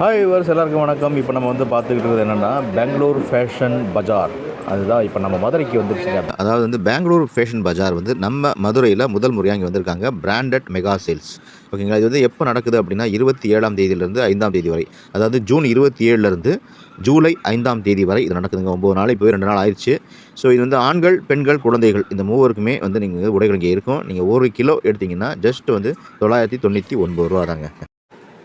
Hi verse எல்லாருக்கும் வணக்கம். இப்போ நம்ம வந்து பார்த்துக்கிட்டு இருக்கிறது என்னென்னா பெங்களூர் ஃபேஷன் பஜார் அதுதான் இப்போ நம்ம மதுரைக்கு வந்துருச்சுங்க அதாவது வந்து பெங்களூர் ஃபேஷன் பஜார் வந்து நம்ம மதுரையில் முதல் முறையாக இங்கே வந்திருக்காங்க பிராண்டட் மெகா சேல்ஸ் ஓகேங்களா இது வந்து எப்போ நடக்குது அப்படின்னா இருபத்தி ஏழாம் தேதியிலேருந்து ஐந்தாம் தேதி வரை. அதாவது ஜூன் இருபத்தி ஏழுலேருந்து ஜூலை ஐந்தாம் தேதி வரை இது நடக்குதுங்க. ஒம்பது நாள் இப்போ ரெண்டு நாள் ஆயிடுச்சு ஸோ இது வந்து ஆண்கள் பெண்கள் குழந்தைகள் இந்த மூவருக்குமே வந்து நீங்கள் உடைகள் இங்கே இருக்கும். நீங்கள் ஒரு கிலோ எடுத்தீங்கன்னா ஜஸ்ட் வந்து தொள்ளாயிரத்தி தொண்ணூற்றி ஒன்பது ரூபா தாங்க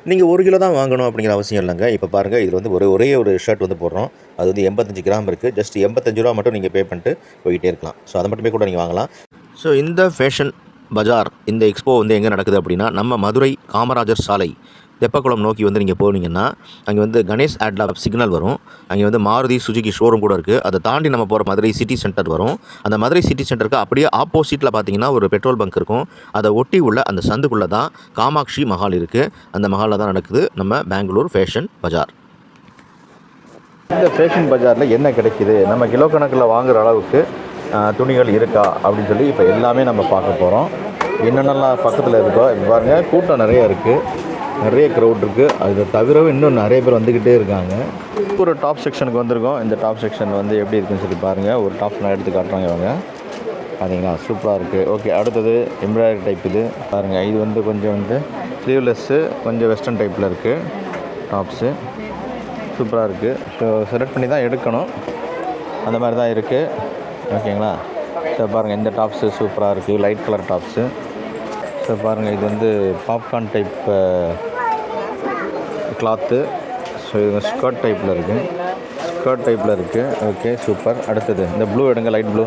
நீங்கள் ஒரு கிலோ தான் வாங்கணும் அப்படிங்கிற அவசியம் இல்லைங்க. இப்போ பாருங்கள் இதில் வந்து ஒரு ஒரே ஒரு ஷர்ட் வந்து போடுறோம். அது வந்து எண்பத்தஞ்சு கிராம் இருக்குது ஜஸ்ட் எண்பத்தஞ்சு ரூபா மட்டும் நீங்கள் பே பண்ணிட்டு போய்கிட்டே இருக்கலாம். ஸோ அதை மட்டுமே கூட நீங்கள் வாங்கலாம். ஸோ இந்த ஃபேஷன் பஜார் இந்த எக்ஸ்போ வந்து எங்கே நடக்குது அப்படின்னா நம்ம மதுரை காமராஜர் சாலை. தெப்பக்குளம் நோக்கி வந்து நீங்கள் போனீங்கன்னா அங்கே வந்து கணேஷ் ஆட்லா சிக்னல் வரும். அங்கே வந்து மாருதி சுஜுகி ஷோரூம் கூட இருக்குது அதை தாண்டி நம்ம போகிற மதுரை சிட்டி சென்டர் வரும். அந்த மதுரை சிட்டி சென்டருக்கு அப்படியே ஆப்போசிட்டில் பார்த்தீங்கன்னா ஒரு பெட்ரோல் பங்க் இருக்கும். அதை ஒட்டி உள்ள அந்த சந்துக்குள்ளே தான் காமாட்சி மஹால் இருக்குது அந்த மஹாலில் தான் நடக்குது நம்ம பெங்களூர் ஃபேஷன் பஜார் இந்த ஃபேஷன் பஜாரில் என்ன கிடைக்கிது? நம்ம கிலோ கணக்கில் வாங்குற அளவுக்கு துணிகள் இருக்கா அப்படின்னு சொல்லி இப்போ எல்லாமே நம்ம பார்க்க போகிறோம் என்னென்னலாம் பக்கத்தில் இருக்கோ பாருங்கள் கூட்டம் நிறையா இருக்குது நிறைய க்ரௌட் இருக்குது அதை தவிரவும் இன்னும் நிறைய பேர் வந்துக்கிட்டே இருக்காங்க. ஒரு டாப் செக்ஷனுக்கு வந்திருக்கோம். இந்த டாப் செக்ஷன் வந்து எப்படி இருக்குன்னு சொல்லி பாருங்கள் ஒரு டாப் நான் எடுத்து காட்டுறாங்க இவங்க. பார்த்தீங்களா சூப்பராக இருக்குது ஓகே அடுத்தது எம்ப்ராய்டரி டைப் இது. பாருங்கள் இது வந்து கொஞ்சம் வந்து ஸ்லீவ்லெஸ்ஸு கொஞ்சம் வெஸ்டர்ன் டைப்பில் இருக்குது டாப்ஸு சூப்பராக இருக்குது ஸோ செலக்ட் பண்ணி தான் எடுக்கணும். அந்த மாதிரி தான் இருக்குது ஓகேங்களா ஸோ பாருங்கள் இந்த டாப்ஸு சூப்பராக இருக்குது லைட் கலர் டாப்ஸு ஸோ பாருங்கள் இது வந்து பாப்கார்ன் டைப் கிளாத்து ஸோ இது ஸ்கர்ட் டைப்பில் இருக்குது ஸ்கர்ட் டைப்பில் இருக்குது ஓகே சூப்பர் அடுத்தது இந்த ப்ளூ எடுங்க லைட் ப்ளூ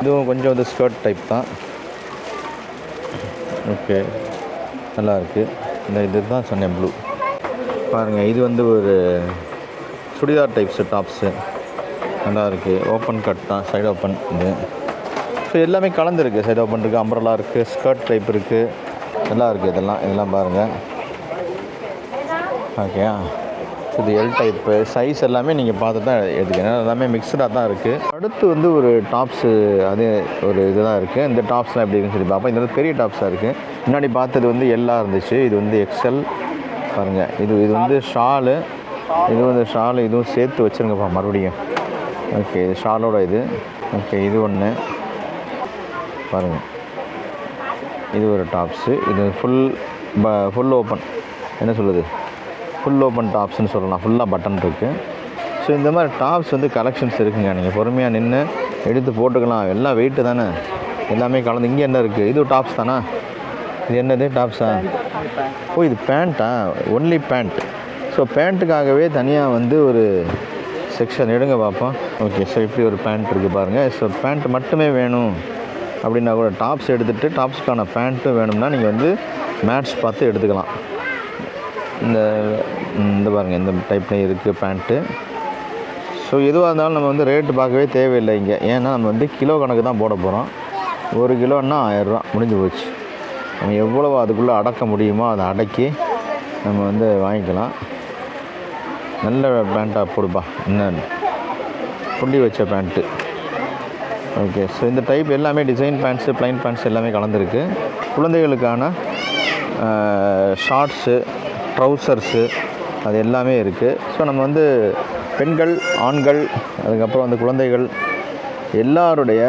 இதுவும் கொஞ்சம் வந்து ஸ்கர்ட் டைப் தான். ஓகே நல்லாயிருக்கு இந்த இது தான் சொன்னேன் ப்ளூ பாருங்கள் இது வந்து ஒரு சுடிதார் டைப்ஸு டாப்ஸு நல்லா இருக்குது ஓப்பன் கட் தான் சைடு ஓப்பன் இது. ஸோ எல்லாமே கலந்துருக்கு. சைட் ஓப்பன் இருக்குது அம்பரலா இருக்குது ஸ்கர்ட் டைப் இருக்குது எல்லாம் இருக்குது இதெல்லாம் இதெல்லாம் பாருங்கள் ஓகே இது எல் டைப்பு சைஸ் எல்லாமே நீங்கள் பார்த்து தான் எடுத்துக்கணும் எல்லாமே மிக்சடாக தான் இருக்குது அடுத்து வந்து ஒரு டாப்ஸு அதே ஒரு இதுதான் இருக்குது இந்த டாப்ஸ்லாம் எப்படி இருக்குன்னு சொல்லி பார்ப்போம். இது வந்து பெரிய டாப்ஸாக இருக்குது முன்னாடி பார்த்தது வந்து எல்லா இருந்துச்சு. இது வந்து எக்ஸல் பாருங்கள் இது இது வந்து ஷாலு இது வந்து ஷாலு இதுவும் சேர்த்து வச்சுருங்கப்பா மறுபடியும். ஓகே இது ஷாலோட இது. ஓகே இது ஒன்று பாருங்கள் இது ஒரு டாப்ஸு. இது ஃபுல் ப ஃபுல் ஓப்பன் என்ன சொல்லுது? ஃபுல் ஓப்பன் டாப்ஸ்னு சொல்லலாம். ஃபுல்லாக பட்டன் இருக்குது ஸோ இந்த மாதிரி டாப்ஸ் வந்து கலெக்ஷன்ஸ் இருக்குங்க. நீங்கள் பொறுமையாக நின்று எடுத்து போட்டுக்கலாம். எல்லாம் வெயிட்டு தானே. எல்லாமே கலந்து. இங்கே என்ன இருக்குது இது டாப்ஸ் தானா? இது என்னது? டாப்ஸா? ஓ இது பேண்ட்டா? ஒன்லி பேண்ட் ஸோ பேண்ட்டுக்காகவே தனியாக வந்து ஒரு செக்ஷன் எடுங்க பார்ப்போம் ஓகே ஸோ இப்படி ஒரு பேண்ட் இருக்குது பாருங்கள் ஸோ பேண்ட் மட்டுமே வேணும். அப்படின்னா கூட டாப்ஸ் எடுத்துகிட்டு டாப்ஸ்க்கான பேண்ட்டும் வேணும்னா நீங்கள் வந்து மேட்ச் பார்த்து எடுத்துக்கலாம். இந்த இந்த பாருங்கள் இந்த டைப்லேயும் இருக்குது பேண்ட்டு. ஸோ எதுவாக இருந்தாலும் நம்ம வந்து ரேட்டு பார்க்கவே தேவையில்லை இங்கே. ஏன்னா நம்ம வந்து கிலோ கணக்கு தான் போட போகிறோம் ஒரு கிலோன்னா ஆயிரரூவா முடிஞ்சு போச்சு. நம்ம எவ்வளோ அதுக்குள்ளே அடக்க முடியுமோ அதை அடக்கி நம்ம வந்து வாங்கிக்கலாம். நல்ல பேண்ட்டாக போடுப்பா என்ன? புள்ளி வச்ச பேண்ட்டு. ஓகே ஸோ இந்த டைப் எல்லாமே டிசைன் பேண்ட்ஸு ப்ளைன் பேண்ட்ஸ் எல்லாமே கலந்துருக்கு. குழந்தைகளுக்கான ஷார்ட்ஸு ட்ரௌசர்ஸு அது எல்லாமே இருக்குது ஸோ நம்ம வந்து பெண்கள் ஆண்கள் அதுக்கப்புறம் வந்து குழந்தைகள் எல்லாருடைய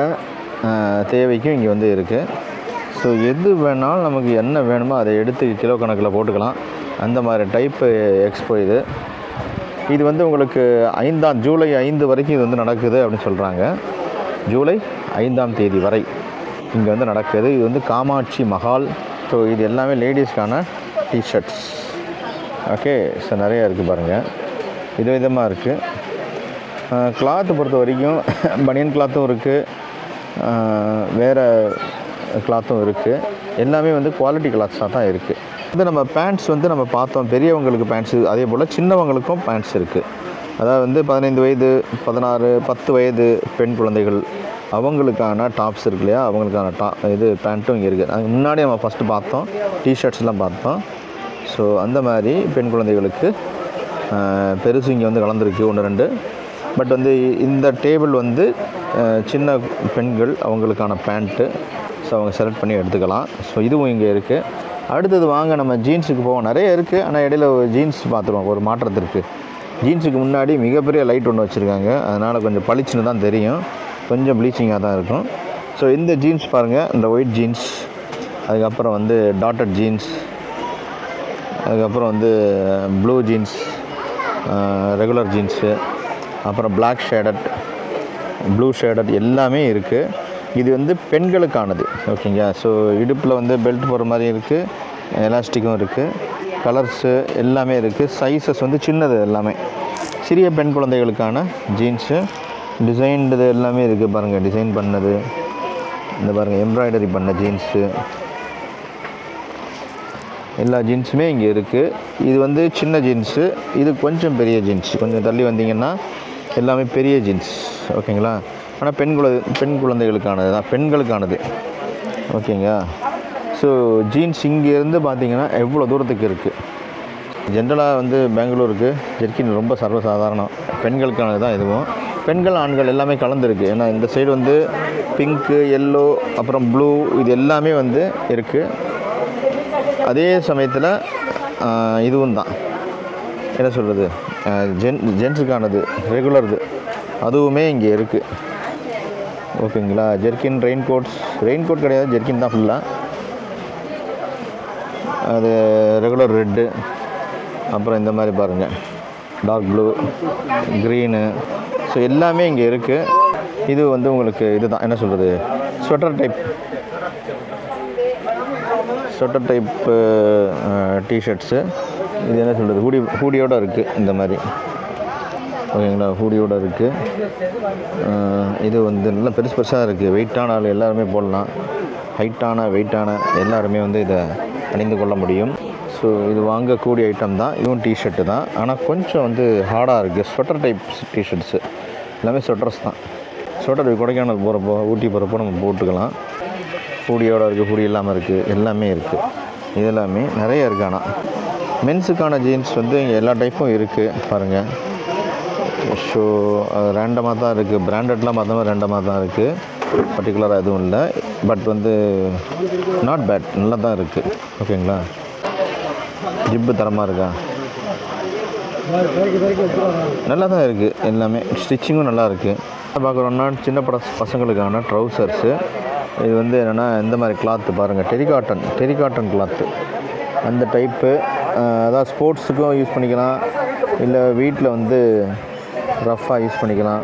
தேவைக்கும் இங்கே வந்து இருக்குது ஸோ எது வேணாலும் நமக்கு என்ன வேணுமோ அதை எடுத்து கிலோ கணக்கில் போட்டுக்கலாம். அந்த மாதிரி டைப்பு எக்ஸ்போ இது. இது வந்து உங்களுக்கு ஐந்தாம் ஜூலை ஐந்து வரைக்கும் இது வந்து நடக்குது அப்படின்னு சொல்கிறாங்க ஜூலை ஐந்தாம் தேதி வரை இங்கே வந்து நடக்குது. இது வந்து காமாட்சி மஹால். ஸோ இது எல்லாமே லேடிஸ்க்கான டிஷர்ட்ஸ் ஓகே ஸோ நிறைய இருக்குது பாருங்கள் வித விதமாக இருக்குது கிளாத்து பொறுத்த வரைக்கும் பனியன் கிளாத்தும் இருக்குது வேறு கிளாத்தும் இருக்குது எல்லாமே வந்து குவாலிட்டி கிளாத்ஸாக தான் இருக்குது வந்து நம்ம பேண்ட்ஸ் வந்து நம்ம பார்த்தோம். பெரியவங்களுக்கு பேண்ட்ஸ் அதே போல் சின்னவங்களுக்கும் பேண்ட்ஸ் இருக்குது அதாவது வந்து பதினைந்து வயது பதினாறு பத்து வயது பெண் குழந்தைகள் அவங்களுக்கான டாப்ஸ் இருக்கு இல்லையா? அவங்களுக்கான டா இது பேண்ட்டும் இங்கே இருக்குது அதுக்கு முன்னாடி நம்ம ஃபஸ்ட்டு பார்த்தோம். டிஷர்ட்ஸ்லாம் பார்த்தோம். ஸோ அந்த மாதிரி பெண் குழந்தைகளுக்கு பெருசு இங்கே வந்து கலந்துருக்கு ஒன்று ரெண்டு. பட் வந்து இந்த டேபிள் வந்து சின்ன பெண்கள் அவங்களுக்கான பேண்ட்டு ஸோ அவங்க செலக்ட் பண்ணி எடுத்துக்கலாம். ஸோ இதுவும் இங்கே இருக்குது அடுத்தது வாங்க நம்ம ஜீன்ஸுக்கு போவோம். நிறைய இருக்குது ஆனால் இடையில ஒரு ஜீன்ஸ் பார்த்துருவோம். ஒரு மாற்றத்திற்கு. ஜீன்ஸுக்கு முன்னாடி மிகப்பெரிய லைட் ஒன்று வச்சுருக்காங்க. அதனால் கொஞ்சம் பளிச்சுன்னு தான் தெரியும். கொஞ்சம் ப்ளீச்சிங்காக தான் இருக்கும். ஸோ இந்த ஜீன்ஸ் பாருங்கள் இந்த ஒயிட் ஜீன்ஸ். அதுக்கப்புறம் வந்து டாட்டட் ஜீன்ஸ். அதுக்கப்புறம் வந்து ப்ளூ ஜீன்ஸ். Regular jeans. அப்புறம் பிளாக் ஷேடட் ப்ளூ ஷேடட் எல்லாமே இருக்குது இது வந்து பெண்களுக்கானது. ஓகேங்களா ஸோ இடுப்பில் வந்து பெல்ட் போடுற மாதிரி இருக்குது எலாஸ்டிக்கும் இருக்குது கலர்ஸு எல்லாமே இருக்குது சைஸஸ் வந்து சின்னது எல்லாமே. சிறிய பெண் குழந்தைகளுக்கான ஜீன்ஸு டிசைன்டு எல்லாமே இருக்குது பாருங்கள் டிசைன் பண்ணது. இந்த பாருங்கள் எம்ப்ராய்டரி பண்ண ஜீன்ஸு எல்லா ஜீன்ஸுமே இங்கே இருக்குது இது வந்து சின்ன ஜீன்ஸு இது கொஞ்சம் பெரிய ஜீன்ஸ் கொஞ்சம் தள்ளி வந்தீங்கன்னா எல்லாமே பெரிய ஜீன்ஸ் ஓகேங்களா ஆனால் பெண் குழந்தை பெண் குழந்தைகளுக்கானது தான் பெண்களுக்கானது ஓகேங்க ஸோ ஜீன்ஸ் இங்கேருந்து பார்த்தீங்கன்னா எவ்வளோ தூரத்துக்கு இருக்குது ஜென்ரலாக வந்து பெங்களூருக்கு ஜெர்கின் ரொம்ப சர்வசாதாரணம். பெண்களுக்கானது தான் இதுவும். பெண்கள் ஆண்கள் எல்லாமே கலந்துருக்கு. ஏன்னா இந்த சைடு வந்து பிங்க்கு எல்லோ அப்புறம் ப்ளூ இது எல்லாமே வந்து இருக்குது அதே சமயத்தில் இதுவும் தான். என்ன சொல்கிறது ஜென் ஜென்ஸுக்கானது ரெகுலர்து அதுவுமே இங்கே இருக்குது ஓகேங்களா? Jerkin raincoats raincoat கிடையாது ஜெர்கின் தான் ஃபுல்லாக அது ரெகுலர் ரெட்டு அப்புறம் இந்த மாதிரி பாருங்கள் டார்க் ப்ளூ க்ரீனு ஸோ எல்லாமே இங்கே இருக்குது இது வந்து உங்களுக்கு இதுதான். என்ன சொல்கிறது sweater type sweater type T-shirts இது என்ன சொல்கிறது ஹூடி ஹூடியோடு இருக்குது இந்த மாதிரி. ஓகேங்களா? ஹூடியோடு இருக்குது இது வந்து நல்லா பெருசு பெருசாக இருக்குது வெயிட்டான ஆள் எல்லாருமே போடலாம். ஹைட்டான வெயிட்டான எல்லாருமே வந்து இதை அணிந்து கொள்ள முடியும். ஸோ இது வாங்கக்கூடிய ஐட்டம் தான். இதுவும் டிஷர்ட்டு தான். ஆனால் கொஞ்சம் வந்து ஹார்டாக இருக்குது ஸ்வெட்டர் டைப் டிஷர்ட்ஸு எல்லாமே ஸ்வெட்டர்ஸ் தான். ஸ்வெட்டர் கொடைக்கானல் போகிறப்போ ஊட்டி போகிறப்போ நம்ம போட்டுக்கலாம். ஹூடியோட இருக்குது ஹூடி இல்லாமல் இருக்குது எல்லாமே இருக்குது இது எல்லாமே நிறைய இருக்குது ஆனால் மென்ஸுக்கான ஜீன்ஸ் வந்து இங்கே எல்லா டைப்பும் இருக்குது பாருங்கள் ஸோ அது ரேண்டமாக தான் இருக்குது பிராண்டட்லாம் பார்த்த மாதிரி ரேண்டமாக தான் இருக்குது பர்டிகுலராக எதுவும் இல்லை. பட் வந்து நாட் பேட் நல்லா தான் இருக்குது ஓகேங்களா ஜிப்பு தரமாக இருக்கா? நல்லா தான் இருக்குது எல்லாமே. ஸ்டிச்சிங்கும் நல்லா இருக்குது பார்க்குறோன்னா சின்ன பட பசங்களுக்கான ட்ரௌசர்ஸு இது வந்து என்னென்னா இந்த மாதிரி கிளாத்து பாருங்கள் terry cotton terry cotton cloth அந்த டைப்பு அதாவது ஸ்போர்ட்ஸுக்கும் யூஸ் பண்ணிக்கலாம். இல்லை வீட்டில் வந்து ரஃப்பாக யூஸ் பண்ணிக்கலாம்.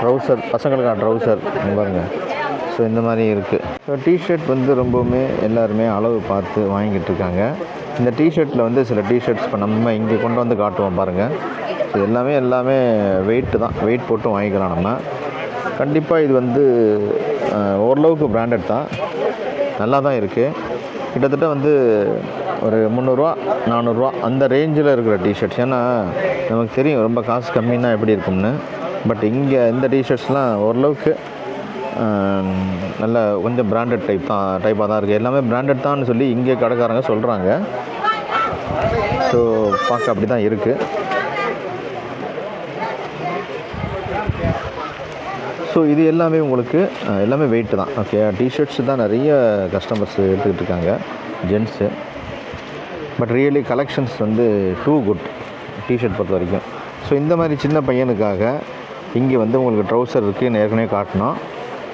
ட்ரௌசர் பசங்களுக்கான ட்ரௌசர் பாருங்கள் ஸோ இந்த மாதிரி இருக்குது ஸோ டிஷர்ட் வந்து ரொம்பவுமே எல்லாருமே அளவு பார்த்து வாங்கிட்டு இருக்காங்க. இந்த டிஷர்ட்டில் வந்து சில டிஷர்ட்ஸ் இப்போ நம்ம இங்கே கொண்டு வந்து காட்டுவோம் பாருங்கள் இது எல்லாமே எல்லாமே வெயிட்டு தான். வெயிட் போட்டு வாங்கிக்கலாம் நம்ம. கண்டிப்பாக இது வந்து ஓரளவுக்கு பிராண்டட் தான். நல்லா தான் இருக்குது கிட்டத்தட்ட வந்து ஒரு முந்நூறுரூவா நானூறுரூவா அந்த ரேஞ்சில் இருக்கிற டிஷர்ட்ஸ் ஏன்னா நமக்கு தெரியும் ரொம்ப காசு கம்மின்னா எப்படி இருக்கும்னு. பட் இங்கே இந்த டிஷர்ட்ஸ்லாம் ஓரளவுக்கு நல்ல கொஞ்சம் பிராண்டட் டைப் தான் டைப்பாக தான் இருக்குது எல்லாமே பிராண்டட் தான் சொல்லி இங்கே கடைக்காரங்க சொல்கிறாங்க ஸோ பார்க்க அப்படி தான் இருக்குது ஸோ இது எல்லாமே உங்களுக்கு எல்லாமே வெயிட் தான். ஓகே டிஷர்ட்ஸ் தான் நிறைய கஸ்டமர்ஸ் எடுத்துக்கிட்டு இருக்காங்க. ஜென்ஸு பட் ரியலி கலெக்ஷன்ஸ் வந்து டூ குட் டிஷர்ட் பொறுத்த வரைக்கும். ஸோ இந்த மாதிரி சின்ன பையனுக்காக இங்கே வந்து உங்களுக்கு ட்ரௌசர் இருக்குது ஏற்கனவே காட்டினோம்.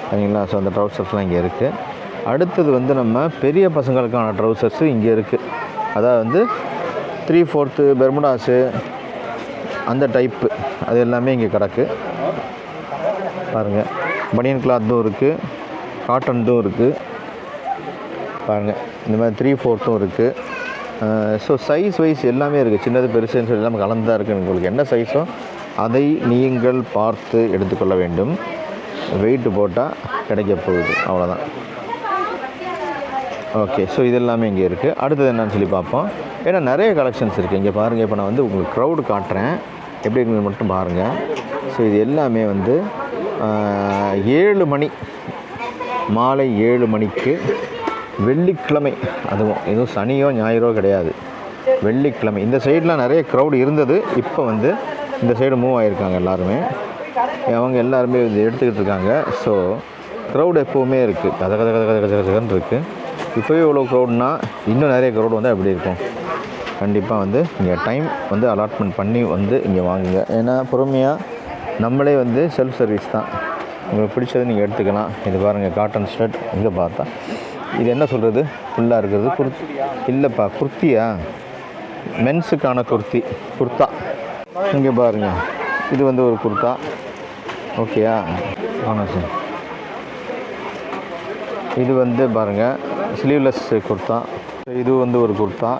சரிங்களா? ஸோ அந்த ட்ரௌசர்ஸ்லாம் இங்கே இருக்குது அடுத்தது வந்து நம்ம பெரிய பசங்களுக்கான ட்ரௌசர்ஸு இங்கே இருக்குது அதாவது வந்து த்ரீ ஃபோர்த்து பெர்முடாஸு அந்த டைப்பு அது எல்லாமே இங்கே கிடக்கு. பாருங்கள் பனியன் கிளாத்தும் இருக்குது காட்டன்தும் இருக்குது பாருங்கள் இந்த மாதிரி த்ரீ ஃபோர்த்தும் இருக்குது ஸோ சைஸ் வைஸ் எல்லாமே இருக்குது சின்னது பெருசுன்னு சொல்லி எல்லாமே கலந்து தான் இருக்குது உங்களுக்கு என்ன சைஸோ அதை நீங்கள் பார்த்து எடுத்துக்கொள்ள வேண்டும். வெயிட் போட்டால் கிடைக்க போகுது. அவ்வளோதான் ஓகே ஸோ இது எல்லாமே இங்கே இருக்குது அடுத்தது என்னன்னு சொல்லி பார்ப்போம். ஏன்னா நிறைய கலெக்ஷன்ஸ் இருக்குது இங்கே பாருங்கள் இப்போ நான் வந்து உங்களுக்கு க்ரௌடு காட்டுறேன். எப்படி இருக்குன்னு மட்டும் பாருங்கள் ஸோ இது எல்லாமே வந்து ஏழு மணி மாலை ஏழு மணிக்கு வெள்ளிக்கிழமை. அதுவும் எதுவும் சனியோ ஞாயிறோ கிடையாது. வெள்ளிக்கிழமை. இந்த சைடெலாம் நிறைய க்ரௌடு இருந்தது. இப்போ வந்து இந்த சைடு மூவ் ஆகியிருக்காங்க எல்லாருமே. அவங்க எல்லாருமே இது எடுத்துக்கிட்டு இருக்காங்க. ஸோ க்ரௌட் எப்போவுமே இருக்குது கத கத கத கத கத கதன்னு இருக்குது இப்போவே இவ்வளோ க்ரௌட்னா இன்னும் நிறைய க்ரௌட் வந்து எப்படி இருக்கும்? கண்டிப்பாக வந்து இங்கே டைம் வந்து அலாட்மெண்ட் பண்ணி வந்து இங்கே வாங்குங்க. ஏன்னா பொறுமையாக நம்மளே வந்து செல்ஃப் சர்வீஸ் தான். உங்களுக்கு பிடிச்சதை நீங்கள் எடுத்துக்கலாம். இது பாருங்கள் காட்டன் ஷர்ட் இங்கே பார்த்தா. இது என்ன சொல்கிறது ஃபுல்லாக இருக்கிறது. குர்த் இல்லைப்பா குர்த்தியா? மென்ஸுக்கான குர்த்தி. குர்த்தா. இங்கே பாருங்க. இது வந்து ஒரு குர்த்தா ஓகேயா ஆமாம் சார் இது வந்து பாருங்கள் ஸ்லீவ்லெஸ் குர்த்தா இது வந்து ஒரு குர்த்தா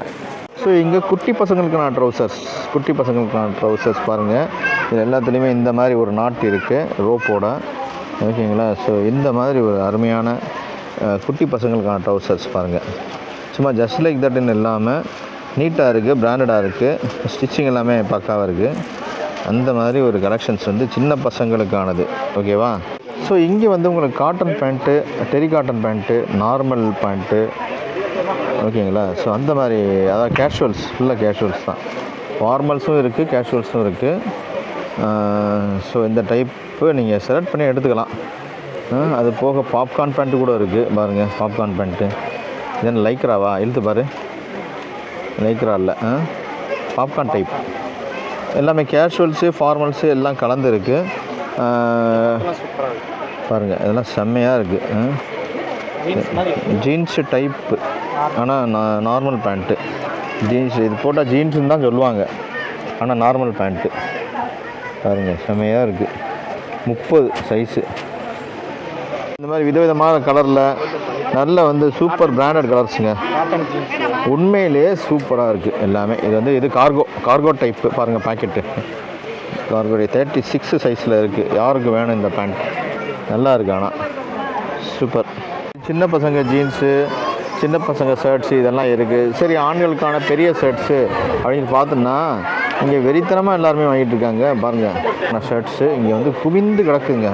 ஸோ இங்கே குட்டி பசங்களுக்கான ட்ரௌசர்ஸ் குட்டி பசங்களுக்கான ட்ரௌசர்ஸ் பாருங்கள் இது எல்லாத்துலேயுமே இந்த மாதிரி ஒரு நாட் இருக்குது ரோப்போட ஓகேங்களா ஸோ இந்த மாதிரி ஒரு அருமையான குட்டி பசங்களுக்கான ட்ரௌசர்ஸ் பாருங்கள் சும்மா ஜஸ்ட் லைக் தட்டுன்னு இல்லாமல் நீட்டாக இருக்குது பிராண்டடாக இருக்குது ஸ்டிச்சிங் எல்லாமே பக்காவாக இருக்குது அந்த மாதிரி ஒரு கலெக்ஷன்ஸ் வந்து சின்ன பசங்களுக்கானது. ஓகேவா ஸோ இங்கே வந்து உங்களுக்கு cotton pant terry cotton pant normal pant ஓகேங்களா ஸோ அந்த மாதிரி அதாவது கேஷுவல்ஸ் ஃபுல்லாக கேஷுவல்ஸ் தான். ஃபார்மல்ஸும் இருக்குது கேஷுவல்ஸும் இருக்குது ஸோ இந்த டைப்பு நீங்கள் செலக்ட் பண்ணி எடுத்துக்கலாம். அது போக பாப்கார்ன் பேண்ட்டு கூட இருக்குது பாருங்கள் பாப்கார்ன் பேண்ட்டு தென் லைக்ராவா இழுத்து பாரு. லைக்ரா இல்லை பாப்கார்ன் டைப் எல்லாமே கேஷுவல்ஸு ஃபார்மல்ஸு எல்லாம் கலந்துருக்கு. பாருங்கள் இதெல்லாம் செம்மையாக இருக்குது ஜீன்ஸு டைப்பு ஆனால் நார்மல் பேண்ட்டு ஜீன்ஸ் இது போட்டால் ஜீன்ஸுன்னு தான் சொல்லுவாங்க. ஆனால் நார்மல் பேண்ட்டு பாருங்கள் செம்மையாக இருக்குது முப்பது சைஸு இந்த மாதிரி விதவிதமான கலரில் நல்ல வந்து சூப்பர் பிராண்டட் கலர்ஸுங்க உண்மையிலேயே சூப்பராக இருக்குது எல்லாமே. இது வந்து இது கார்கோ கார்கோ டைப்பு பாருங்கள் பாக்கெட்டு கார்கோ தேர்ட்டி சிக்ஸ் சைஸில் இருக்குது யாருக்கு வேணும் இந்த பேண்ட் நல்லா இருக்கு ஆனால் சூப்பர் சின்ன பசங்க ஜீன்ஸு சின்ன பசங்க ஷர்ட்ஸு இதெல்லாம் இருக்குது சரி ஆண்களுக்கான பெரிய ஷர்ட்ஸு அப்படின்னு பார்த்தோன்னா இங்கே வெறித்தனமாக எல்லாருமே வாங்கிட்டு இருக்காங்க. பாருங்கள் ஷர்ட்ஸு இங்கே வந்து குவிந்து கிடக்குங்க.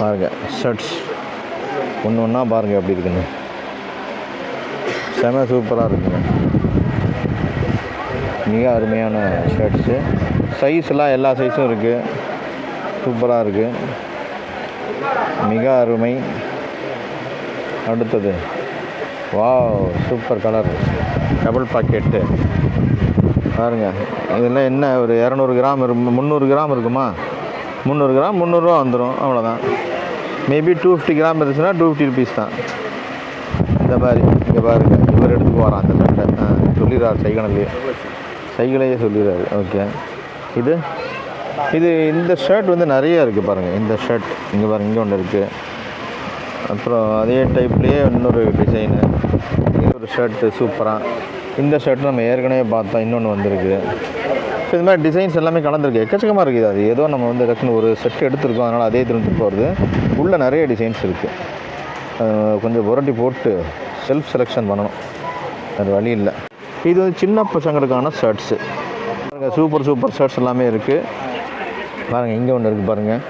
பாருங்கள் ஷர்ட்ஸ் ஒன்று ஒன்றா பாருங்கள் எப்படி இருக்குன்னு. செம சூப்பராக இருக்குங்க. மிக அருமையான ஷர்ட்ஸு சைஸ்லாம் எல்லா சைஸும் இருக்குது சூப்பராக இருக்குது மிக அருமை. அடுத்தது. Wow super colour double pocket பாருங்க. இதெல்லாம் என்ன ஒரு இரநூறு கிராம் இரு முந்நூறு கிராம் இருக்குமா? முந்நூறு கிராம் முந்நூறுரூவா வந்துடும் அவ்வளோதான் மேபி டூ ஃபிஃப்டி கிராம் இருந்துச்சுன்னா டூ ஃபிஃப்டி ருபீஸ் தான். இந்த மாதிரி இங்கே பாருங்க. இவர் எடுத்து போகிறான் அந்த சட்டை ஆ சொல்லிடுறார் சைக்கிளிலேயே சைக்கிளையே சொல்லிடுறாரு. ஓகே இது இது இந்த ஷர்ட் வந்து நிறைய இருக்குது பாருங்கள் இந்த ஷர்ட் இங்கே பாருங்க இங்கே ஒன்று இருக்குது அப்புறம் அதே டைப்லேயே இன்னொரு டிசைனு ஒரு ஷர்ட்டு சூப்பராக இந்த ஷர்ட் நம்ம ஏற்கனவே பார்த்தோம். இன்னொன்று வந்திருக்கு. ஸோ இது மாதிரி டிசைன்ஸ் எல்லாமே கலந்துருக்கு. எக்கச்சக்கமாக இருக்குது அது. ஏதோ நம்ம வந்து டக்குன்னு ஒரு செட் எடுத்துருக்கோம். அதனால் அதே திரும்ப போகிறது உள்ளே நிறைய டிசைன்ஸ் இருக்குது கொஞ்சம் புரட்டி போட்டு செல்ஃப் செலெக்ஷன் பண்ணணும். அது வழி இல்லை. இது வந்து சின்ன பசங்களுக்கான ஷர்ட்ஸு பாருங்கள் சூப்பர் சூப்பர் ஷர்ட்ஸ் எல்லாமே இருக்குது பாருங்கள் இங்கே ஒன்று இருக்குது பாருங்கள்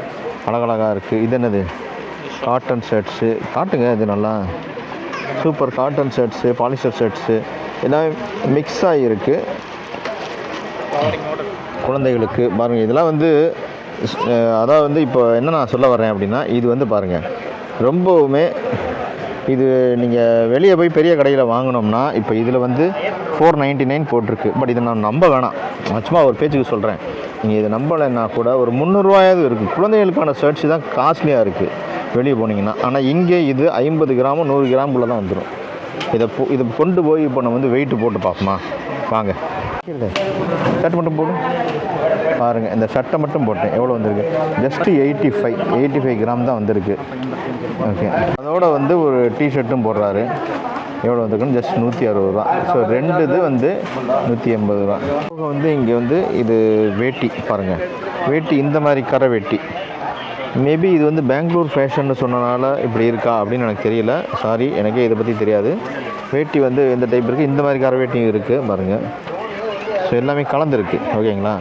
அழகழகாக இருக்குது இது என்னது? காட்டன் ஷர்ட்ஸு காட்டுங்க இது நல்லா. Super cotton shirts polyester shirts எல்லாமே மிக்ஸ் ஆகியிருக்கு குழந்தைகளுக்கு பாருங்கள் இதெல்லாம் வந்து அதாவது வந்து இப்போ என்ன நான் சொல்ல வரேன் அப்படின்னா இது வந்து பாருங்கள் ரொம்பவுமே இது நீங்கள் வெளியே போய் பெரிய கடையில் வாங்கினோம்னா இப்போ இதில் வந்து ஃபோர் நைன்ட்டி நைன் போட்டிருக்கு. பட் இதை நான் நம்ப வேணாம். சும்மா ஒரு பேச்சுக்கு சொல்கிறேன் நீங்கள் இதை நம்பலைன்னா கூட ஒரு முந்நூறுரூவாயாவது இருக்குது குழந்தைகளுக்கான சர்ட்ஸ் தான் காஸ்ட்லியாக இருக்குது வெளியே போனீங்கன்னா. ஆனால் இங்கே இது ஐம்பது கிராமும் நூறு கிராமுக்குள்ளே தான் வந்துடும் இதை இதை கொண்டு போய் இப்போ நம்ம வந்து வெயிட் போட்டு பார்ப்போமா? வாங்க. ஷர்ட் மட்டும் போடும் பாருங்கள் இந்த ஷர்ட்டை மட்டும் போட்டேன். எவ்வளோ வந்திருக்கு? Just eighty five eighty five gram தான் வந்திருக்கு. ஓகே அதோட வந்து ஒரு டிஷர்ட்டும் போடுறாரு. எவ்வளோ வந்திருக்குன்னு? ஜஸ்ட் நூற்றி அறுபது ரூபா. ஸோ ரெண்டு இது வந்து நூற்றி எண்பது ரூபா. போக வந்து இங்கே வந்து இது வேட்டி பாருங்கள் வேட்டி இந்த மாதிரி கரை வேட்டி. மேபி இது வந்து பெங்களூர் ஃபேஷன்னு சொன்னனால இப்படி இருக்கா அப்படின்னு எனக்கு தெரியல. சாரி எனக்கே இதை பற்றி தெரியாது. வேட்டி வந்து எந்த டைப் இருக்குது இந்த மாதிரி கரை வேட்டியும் இருக்குது பாருங்கள் ஸோ எல்லாமே கலந்துருக்கு. ஓகேங்களா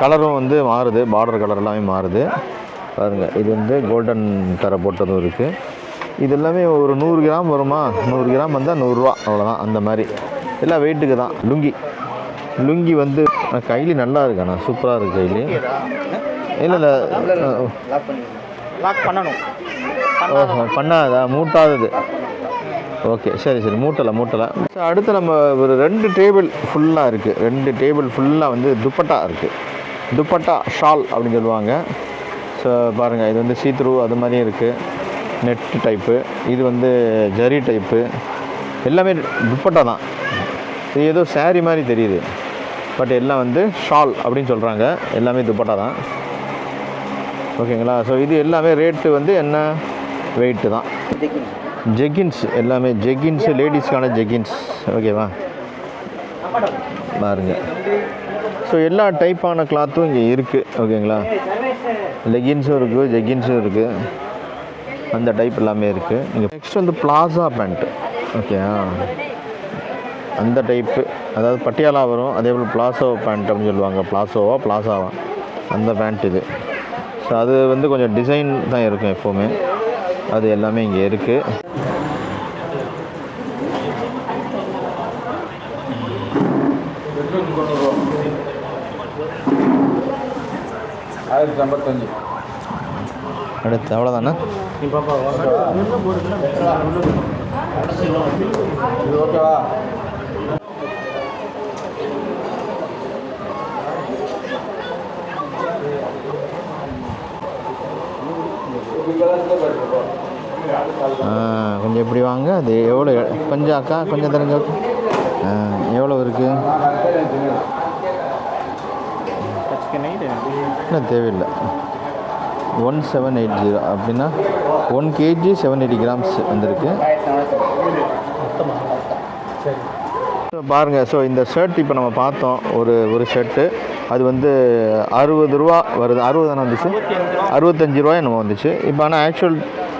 கலரும் வந்து மாறுது. பார்டர் கலர் எல்லாமே மாறுது. பாருங்கள் இது வந்து கோல்டன் தர போட்டதும் இருக்குது இது எல்லாமே ஒரு நூறு கிராம் வருமா? நூறு கிராம் வந்தால் நூறுரூவா. அவ்வளோதான் அந்த மாதிரி. எல்லாம் வெயிட்டுக்கு தான். லுங்கி. லுங்கி வந்து கைலி நல்லா இருக்கு. ஆனால் சூப்பராக இருக்குது கைலி. இல்லை இல்லை லாக் பண்ணணும். ஓஹோ பண்ணாதா மூட்டாதது. ஓகே சரி சரி. மூட்டலை மூட்டலை. ஸோ அடுத்து நம்ம ஒரு ரெண்டு டேபிள் ஃபுல்லாக இருக்குது ரெண்டு டேபிள் ஃபுல்லாக வந்து துப்பட்டா இருக்குது துப்பட்டா ஷால் அப்படின்னு சொல்லுவாங்க. ஸோ பாருங்கள் இது வந்து சீத்ரூ அது மாதிரியும் இருக்குது நெட்டு டைப்பு இது வந்து ஜரி டைப்பு எல்லாமே துப்பட்டா தான். இது ஏதோ சேரீ மாதிரி தெரியுது. பட் எல்லாம் வந்து ஷால் அப்படின்னு சொல்கிறாங்க எல்லாமே துப்பட்டா தான். ஓகேங்களா ஸோ இது எல்லாமே ரேட்டு வந்து என்ன? வெயிட்டு தான். ஜெகின்ஸ் எல்லாமே ஜெகின்ஸு லேடிஸ்க்கான ஜெகின்ஸ் ஓகேவா பாருங்க. ஸோ எல்லா டைப்பான கிளாத்தும் இங்கே இருக்குது ஓகேங்களா லெகின்ஸும் இருக்குது ஜெகின்ஸும் இருக்குது அந்த டைப் எல்லாமே இருக்குது இங்கே நெக்ஸ்ட் வந்து பிளாசா பேண்ட்டு ஓகே அந்த டைப்பு அதாவது பட்டியாலா வரும். அதே போல் பிளாசோ பேண்ட் அப்படின்னு சொல்லுவாங்க. பிளாசோவா பிளாசாவா அந்த பேண்ட் இது. ஸோ அது வந்து கொஞ்சம் டிசைன் தான் இருக்கும் எப்போவுமே. அது எல்லாமே இங்கே இருக்குது ஐம்பத்தஞ்சு. அடுத்து அவ்வளோதானே இது ஓகேவா? கொஞ்சம் இப்படி வாங்க. அது எவ்வளோ கொஞ்சம் அக்கா கொஞ்சம் தெரிஞ்ச எவ்வளோ இருக்குது இல்லை தேவையில்லை. ஒன் செவன் எயிட் ஜீரோ அப்படின்னா one KG seven eighty grams வந்திருக்கு. ஸோ பாருங்கள் ஸோ இந்த ஷர்ட் இப்போ நம்ம பார்த்தோம் ஒரு ஒரு ஷர்ட்டு அது வந்து அறுபது ரூபா வருது. அறுபது தானே வந்துச்சு? அறுபத்தஞ்சு ரூபா என்னமோ வந்துச்சு. இப்போ ஆனால் ஆக்சுவல்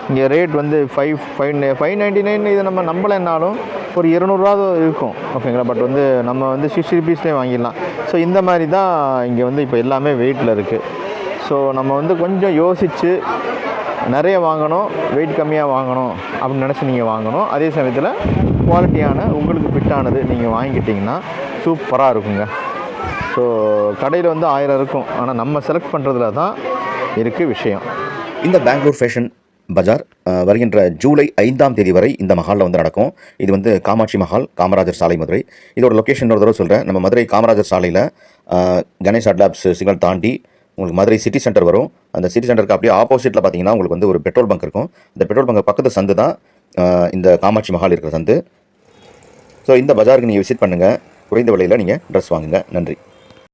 இங்கே ரேட் வந்து five five five ninety nine இதை நம்ம நம்பலைன்னாலும் ஒரு இருநூறுவா இருக்கும். ஓகேங்களா பட் வந்து நம்ம வந்து சிக்ஸ்டி ருபீஸ்லேயே வாங்கிடலாம். ஸோ இந்த மாதிரி தான் இங்கே வந்து இப்போ எல்லாமே வெயிட்டில் இருக்குது ஸோ நம்ம வந்து கொஞ்சம் யோசித்து நிறைய வாங்கணும் வெயிட் கம்மியாக வாங்கணும் அப்படின்னு நினச்சி நீங்கள் வாங்கணும். அதே சமயத்தில் குவாலிட்டியான உங்களுக்கு ஃபிட்டானது நீங்கள் வாங்கிக்கிட்டிங்கன்னா சூப்பராக இருக்குங்க. ஸோ கடையில் வந்து ஆயிரம் இருக்கும். ஆனால் நம்ம செலக்ட் பண்ணுறதுல தான் இருக்குது விஷயம். இந்த பெங்களூர் ஃபேஷன் பஜார் வருகின்ற ஜூலை ஐந்தாம் தேதி வரை இந்த மஹாலில் வந்து நடக்கும். இது வந்து காமாட்சி மஹால் காமராஜர் சாலை மதுரை. இதோட லொக்கேஷன் ஒரு தடவை சொல்கிறேன் நம்ம மதுரை காமராஜர் சாலையில் கணேஷ் அட்லாப்ஸ் சிக்னல் தாண்டி உங்களுக்கு மதுரை சிட்டி சென்டர் வரும். அந்த சிட்டி சென்டருக்கு அப்படியே ஆப்போசிட்டில் பார்த்தீங்கன்னா உங்களுக்கு வந்து ஒரு பெட்ரோல் பங்க் இருக்கும். இந்த பெட்ரோல் பங்க் பக்கத்து சந்து தான் இந்த காமாட்சி மஹால் இருக்கிற சந்து. ஸோ இந்த பஜாருக்கு நீங்கள் விசிட் பண்ணுங்கள் குறைந்த விலையில் நீங்கள் ட்ரெஸ் வாங்குங்க. நன்றி.